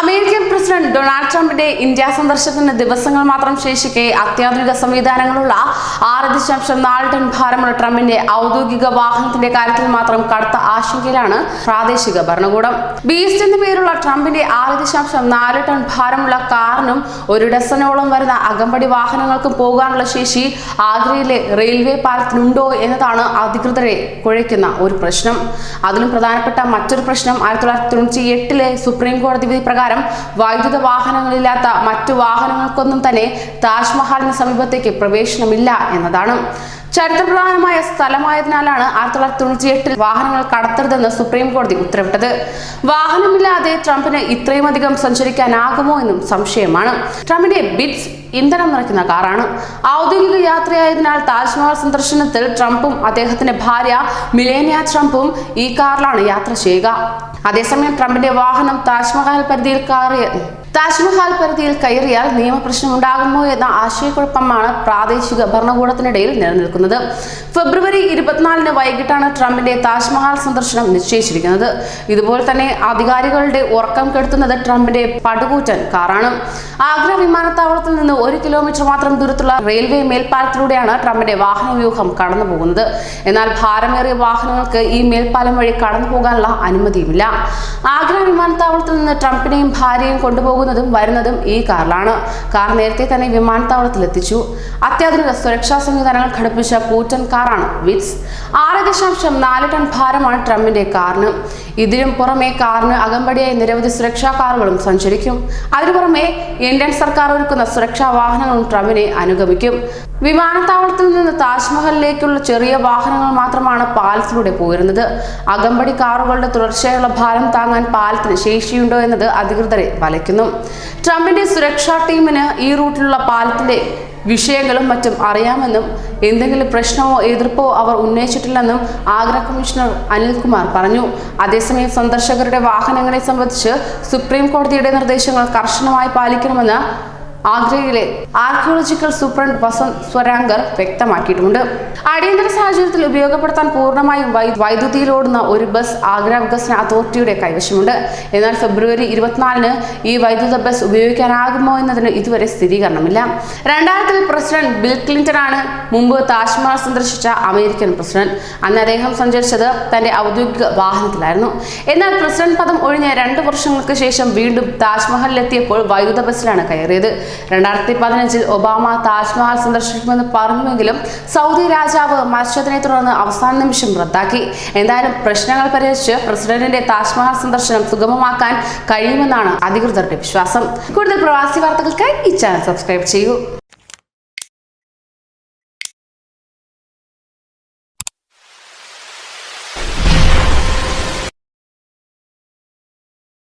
America president Donald ട്രംപിന്റെ India സന്ദർശനത്തിന് ദിവസങ്ങൾ മാത്രം ശേഷിക്കെ അത്യാധുനിക സംവിധാനങ്ങളുള്ള ആറ് ദശാംശം നാല് ടൺ ഭാരമുള്ള ട്രംപിന്റെ ഔദ്യോഗിക വാഹനത്തിന്റെ കാര്യത്തിൽ മാത്രം കടുത്ത ആശങ്കയിലാണ് പ്രാദേശിക ഭരണകൂടം. ബീസ്റ്റ് എന്ന പേരുള്ള ട്രംപിന്റെ ആറ് ദശാംശം നാല് ടൺ ഭാരമുള്ള കാറിനും ഒരു ഡസനോളം വരുന്ന അകമ്പടി വാഹനങ്ങൾക്കും പോകാനുള്ള ശേഷി ആഗ്രയിലെ റെയിൽവേ പാലത്തിനുണ്ടോ എന്നതാണ് അധികൃതരെ കുഴയ്ക്കുന്ന ഒരു പ്രശ്നം. അതിലും പ്രധാനപ്പെട്ട മറ്റൊരു പ്രശ്നം ആയിരത്തി തൊള്ളായിരത്തി തൊണ്ണൂറ്റി എട്ടിലെ സുപ്രീം കോടതി വിധി പ്രകാരം വൈദ്യുത വാഹനങ്ങളില്ലാത്ത മറ്റു വാഹനങ്ങൾക്കൊന്നും തന്നെ താജ്മഹലിന് സമീപത്തേക്ക് പ്രവേശനമില്ല എന്നതാണ്. ചരിത്രപ്രധാനമായ സ്ഥലമായതിനാലാണ് ആയിരത്തി തൊള്ളായിരത്തി തൊണ്ണൂറ്റി എട്ടിൽ വാഹനങ്ങൾ കടത്തരുതെന്ന് സുപ്രീം കോടതി ഉത്തരവിട്ടത്. വാഹനമില്ലാതെ ട്രംപിന് ഇത്രയുമധികം സഞ്ചരിക്കാനാകുമോ എന്നും സംശയമാണ്. ട്രംപിന്റെ ബിറ്റ്സ് ഇന്ധനം നിറയ്ക്കുന്ന കാറാണ്. ഔദ്യോഗിക യാത്രയായതിനാൽ താജ്മഹൽ സന്ദർശനത്തിൽ ട്രംപും അദ്ദേഹത്തിന്റെ ഭാര്യ മിലേനിയ ട്രംപും ഈ കാറിലാണ് യാത്ര ചെയ്യുക. അതേസമയം ട്രംപിന്റെ വാഹനം താജ്മഹൽ പരിധിയിൽ കയറിയ താജ്മഹൽ പരിധിയിൽ കയറിയാൽ നിയമപ്രശ്നം ഉണ്ടാകുമോ എന്ന ആശയക്കുഴപ്പമാണ് പ്രാദേശിക ഭരണകൂടത്തിനിടയിൽ നിലനിൽക്കുന്നത്. ഫെബ്രുവരി ഇരുപത്തിനാലിന് വൈകിട്ടാണ് ട്രംപിന്റെ താജ്മഹൽ സന്ദർശനം നിശ്ചയിച്ചിരിക്കുന്നത്. ഇതുപോലെ തന്നെ അധികാരികളുടെ ഉറക്കം കെടുത്തുന്നത് ട്രംപിന്റെ പടുകൂറ്റൻ കാറാണ്. ആഗ്ര വിമാനത്താവളത്തിൽ നിന്ന് ഒരു കിലോമീറ്റർ മാത്രം ദൂരത്തുള്ള റെയിൽവേ മേൽപ്പാലത്തിലൂടെയാണ് ട്രംപിന്റെ വാഹന വ്യൂഹം കടന്നു പോകുന്നത് എന്നാൽ ഭാരമേറിയ വാഹനങ്ങൾക്ക് ഈ മേൽപ്പാലം വഴി കടന്നു പോകാനുള്ള അനുമതിയുമില്ല. ആഗ്ര വിമാനത്താവളത്തിൽ നിന്ന് ട്രംപിനെയും ഭാര്യയും കൊണ്ടുപോകുന്നതും വരുന്നതും ഈ കാറിലാണ്. കാർ നേരത്തെ തന്നെ വിമാനത്താവളത്തിൽ എത്തിച്ചു. അത്യാധുനിക സുരക്ഷാ സംവിധാനങ്ങൾ ഘടിപ്പിച്ച കൂറ്റൻ കാറാണ് വിറ്റ്സ്. ആറ് ദശാംശം നാല് ടൺ ഭാരമാണ് ട്രംപിന്റെ കാറിന്. ഇതിനും പുറമെ കാറിന് അകമ്പടിയായി നിരവധി സുരക്ഷാ കാറുകളും സഞ്ചരിക്കും. അതിനു പുറമെ ഇന്ത്യൻ സർക്കാർ ഒരുക്കുന്ന സുരക്ഷാ വാഹനങ്ങളും ട്രംപിനെ അനുഗമിക്കും. വിമാനത്താവളത്തിൽ നിന്ന് താജ്മഹലിലേക്കുള്ള ചെറിയ വാഹനങ്ങൾ മാത്രമാണ് പാലത്തിലൂടെ പോയിരുന്നത് അകമ്പടി കാറുകളുടെ തുടർച്ചയായുള്ള ഭാരം താങ്ങാൻ പാലത്തിന് ശേഷിയുണ്ടോ എന്നത് അധികൃതരെ വലയ്ക്കുന്നു. ട്രംപിന്റെ സുരക്ഷാ ടീമിന് ഈ റൂട്ടിലുള്ള പാലത്തിന്റെ വിഷയങ്ങളും മറ്റും അറിയാമെന്നും എന്തെങ്കിലും പ്രശ്നമോ എതിർപ്പോ അവർ ഉന്നയിച്ചിട്ടില്ലെന്നും ആഗ്ര കമ്മീഷണർ അനിൽകുമാർ പറഞ്ഞു. അതേസമയം സന്ദർശകരുടെ വാഹനങ്ങളെ സംബന്ധിച്ച് സുപ്രീം കോടതിയുടെ നിർദ്ദേശങ്ങൾ കർശനമായി പാലിക്കണമെന്ന് ആഗ്രയിലെ ആർക്കിയോളജിക്കൽ സൂപ്രണ്ട് വസന്ത് സ്വരാങ്കർ വ്യക്തമാക്കിയിട്ടുണ്ട്. അടിയന്തര സാഹചര്യത്തിൽ ഉപയോഗപ്പെടുത്താൻ പൂർണമായും വൈദ്യുതിയിലോടുന്ന ഒരു ബസ് ആഗ്ര വികസന അതോറിറ്റിയുടെ കൈവശമുണ്ട്. എന്നാൽ ഫെബ്രുവരി ഇരുപത്തിനാലിന് ഈ വൈദ്യുത ബസ് ഉപയോഗിക്കാനാകുമോ എന്നതിന് ഇതുവരെ സ്ഥിരീകരണമില്ല. രണ്ടായിരത്തിൽ പ്രസിഡന്റ് ബിൽ ക്ലിന്റൺ ആണ് മുമ്പ് താജ്മഹൽ സന്ദർശിച്ച അമേരിക്കൻ പ്രസിഡന്റ്. അന്ന് അദ്ദേഹം സഞ്ചരിച്ചത് തന്റെ ഔദ്യോഗിക വാഹനത്തിലായിരുന്നു. എന്നാൽ പ്രസിഡന്റ് പദം ഒഴിഞ്ഞ രണ്ട് വർഷങ്ങൾക്ക് ശേഷം വീണ്ടും താജ്മഹലിലെത്തിയപ്പോൾ വൈദ്യുത ബസ്സിലാണ് കയറിയത്. രണ്ടായിരത്തി പതിനഞ്ചിൽ ഒബാമ താജ്മഹൽ സന്ദർശിക്കുമെന്ന് പറഞ്ഞുവെങ്കിലും സൗദി രാജാവ് മരിച്ചതിനെ തുടർന്ന് അവസാന നിമിഷം റദ്ദാക്കി. എന്തായാലും പ്രശ്നങ്ങൾ പരിഹരിച്ച് പ്രസിഡന്റിന്റെ താജ്മഹൽ സന്ദർശനം സുഗമമാക്കാൻ കഴിയുമെന്നാണ് അധികൃതരുടെ വിശ്വാസം. കൂടുതൽ പ്രവാസി വാർത്തകൾക്കായി ഈ ചാനൽ സബ്സ്ക്രൈബ് ചെയ്യൂ.